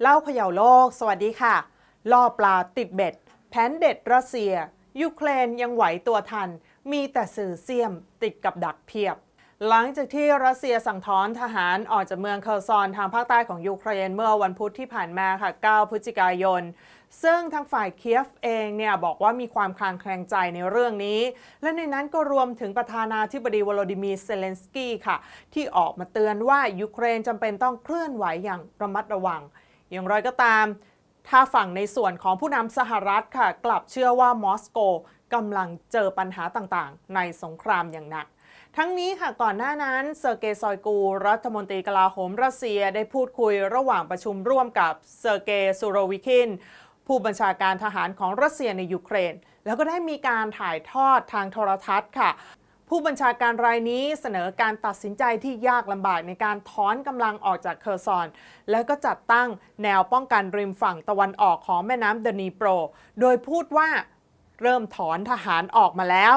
เล่าเขย่าโลก สวัสดีค่ะ ล่อปลาติดเบ็ด แผนเด็ดรัสเซีย ยูเครนยังไหวตัวทัน มีแต่สื่อเสียมติดกับดักเพียบ หลังจากที่รัสเซียสั่งถอนทหารออกจากเมืองเคอร์ซอนทางภาคใต้ของยูเครนเมื่อวันพุธที่ผ่านมาค่ะ 9 พฤศจิกายน ซึ่งทางฝ่ายเคียฟเองเนี่ยบอกว่ามีความคลางแคลงใจในเรื่องนี้ และในนั้นก็รวมถึงประธานาธิบดีวโลดิมีร์เซเลนสกี้ค่ะ ที่ออกมาเตือนว่ายูเครนจำเป็นต้องเคลื่อนไหวอย่างระมัดระวัง อย่างไรก็ตาม ถ้าฝั่งในส่วนของผู้นำสหรัฐค่ะ กลับเชื่อว่ามอสโกกำลังเจอปัญหาต่างๆ ในสงครามอย่างหนัก ทั้งนี้ค่ะก่อนหน้านั้นเซอร์เกย์ซอยกู รัฐมนตรีกลาโหมรัสเซียได้พูดคุยระหว่างประชุมร่วมกับเซอร์เกย์ซูโรวิคิน ผู้บัญชาการทหารของรัสเซียในยูเครน แล้วก็ได้มีการถ่ายทอดทางโทรทัศน์ค่ะ ผู้บัญชาการรายนี้เสนอการตัดสินใจที่ยากลำบากในการถอนกำลังออกจากเคอร์ซอน แล้วก็จัดตั้งแนวป้องกันริมฝั่งตะวันออกของแม่น้ำเดนีโปร โดยพูดว่าเริ่มถอนทหารออกมาแล้ว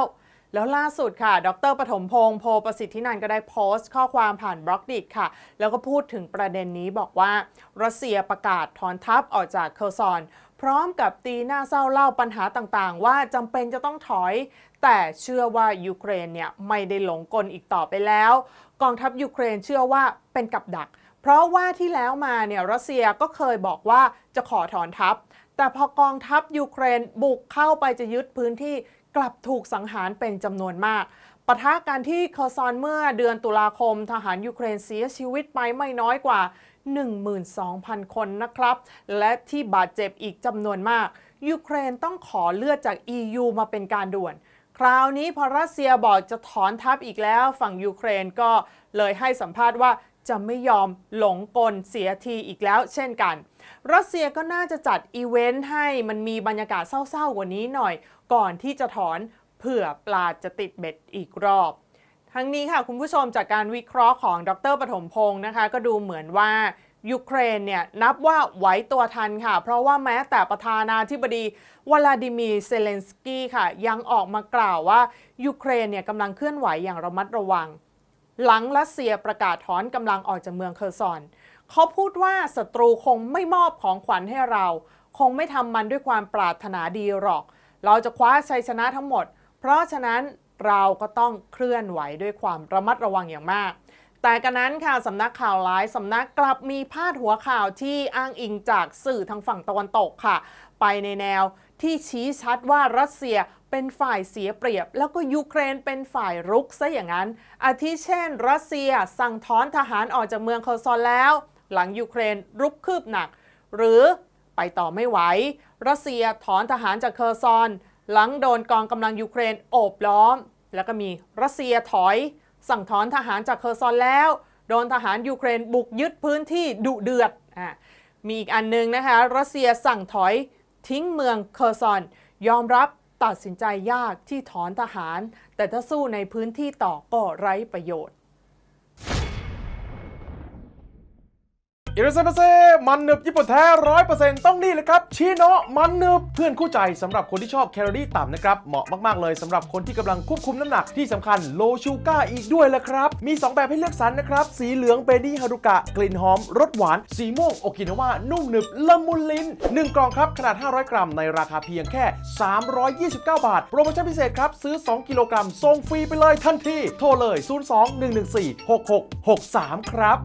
แล้วล่าสุดค่ะ ดรปฐมพงษ์โพประสิทธินันก็ได้โพสต์ข้อความผ่านบล็อกดิค่ะ แล้วก็พูดถึงประเด็นนี้บอกว่า รัสเซียประกาศถอนทัพออกจากเคอร์ซอน พร้อมกับตีหน้าเศร้าเล่าปัญหาต่างๆ ว่าจำเป็นจะต้องถอย แต่เชื่อว่ายูเครนเนี่ยไม่ได้หลงกลอีกต่อไปแล้ว กองทัพยูเครนเชื่อว่าเป็นกับดัก เพราะว่าที่แล้วมาเนี่ยรัสเซียก็เคยบอกว่าจะขอถอนทัพ แต่พอกองทัพยูเครนบุกเข้าไปจะยึดพื้นที่กลับถูกสังหารเป็นจำนวนมากปะทะกันที่เคอร์ซอนเมื่อเดือนตุลาคม ทหารยูเครนเสียชีวิตไปไม่น้อยกว่า 12,000 คนนะครับ และที่บาดเจ็บอีกจำนวนมาก ยูเครนต้องขอเลือดจาก EU มาเป็นการด่วน คราวนี้พอรัสเซียบอกจะถอนทัพอีกแล้ว ฝั่งยูเครนก็เลยให้สัมภาษณ์ว่า จะไม่ยอมหลงกลเสียทีอีกแล้วเช่นกัน รัสเซียก็น่าจะจัดอีเวนต์ให้มันมีบรรยากาศเศร้าๆกว่านี้หน่อย ก่อนที่จะถอนเผื่อปลาจะติดเบ็ดอีกรอบทั้งนี้ค่ะคุณผู้ชมจากการวิเคราะห์ของดรปฐมพงศ์นะคะ ก็ดูเหมือนว่ายูเครนเนี่ยนับว่าไหวตัวทันค่ะ เพราะว่าแม้แต่ประธานาธิบดีวลาดิมีร์เซเลนสกี้ค่ะ ยังออกมากล่าวว่ายูเครนเนี่ยกำลังเคลื่อนไหวอย่างระมัดระวัง หลังรัสเซียประกาศถอนกำลังออกจากเมืองเคอร์ซอน เขาพูดว่าศัตรูคงไม่มอบของขวัญให้เรา คงไม่ทำมันด้วยความปรารถนาดีหรอก เราจะคว้าชัยชนะทั้งหมด เพราะฉะนั้นเราก็ต้องเคลื่อนไหวด้วยความระมัดระวังอย่างมาก แต่กันนั้นค่ะสำนักข่าวหลายสำนักกลับมีพาดหัวข่าวที่อ้างอิงจากสื่อทางฝั่งตะวันตกค่ะ ไปในแนวที่ชี้ชัดว่ารัสเซีย เป็นฝ่ายเสียเปรียบ แล้วก็ยูเครนเป็นฝ่ายรุกซะอย่างนั้น อาทิเช่น รัสเซียสั่งถอนทหารออกจากเมืองเคอร์ซอนแล้ว หลังยูเครนรุกคืบหนัก หรือไปต่อไม่ไหว รัสเซียถอนทหารจากเคอร์ซอน หลังโดนกองกำลังยูเครนโอบล้อม แล้วก็มีรัสเซียถอย สั่งถอนทหารจากเคอร์ซอนแล้ว โดนทหารยูเครนบุกยึดพื้นที่ดุเดือดอะมีอีกอันนึงนะคะ รัสเซียสั่งถอยทิ้งเมืองเคอร์ซอน ยอมรับ ตัดสินใจยากที่ถอนทหาร แต่ถ้าสู้ในพื้นที่ต่อก็ไร้ประโยชน์ อิราเซมาเซมันหนึบญี่ปุ่นแท้ร้อยเปอร์เซ็นต์ต้องนี่เลยครับชีโนะมันหนึบเพื่อนคู่ใจสำหรับคนที่ชอบแคลอรี่ต่ำนะครับ เหมาะมากๆเลยสำหรับคนที่กำลังควบคุมน้ำหนักที่สำคัญโลชูก้าอีกด้วยละครับ มี 2 แบบให้เลือกสรรนะครับ สีเหลืองเบดี้ฮารุกะ กลิ่นหอมรสหวาน สีม่วงโอกินาวานุ่มหนึบละมุนลิ้น 1 กล่องครับ ขนาด 500 กรัม ในราคาเพียงแค่ 329 บาท โปรโมชั่นพิเศษครับซื้อ 2 กิโลกรัมส่งฟรีไปเลยทันทีโทรเลย 02 114 6663 ครับ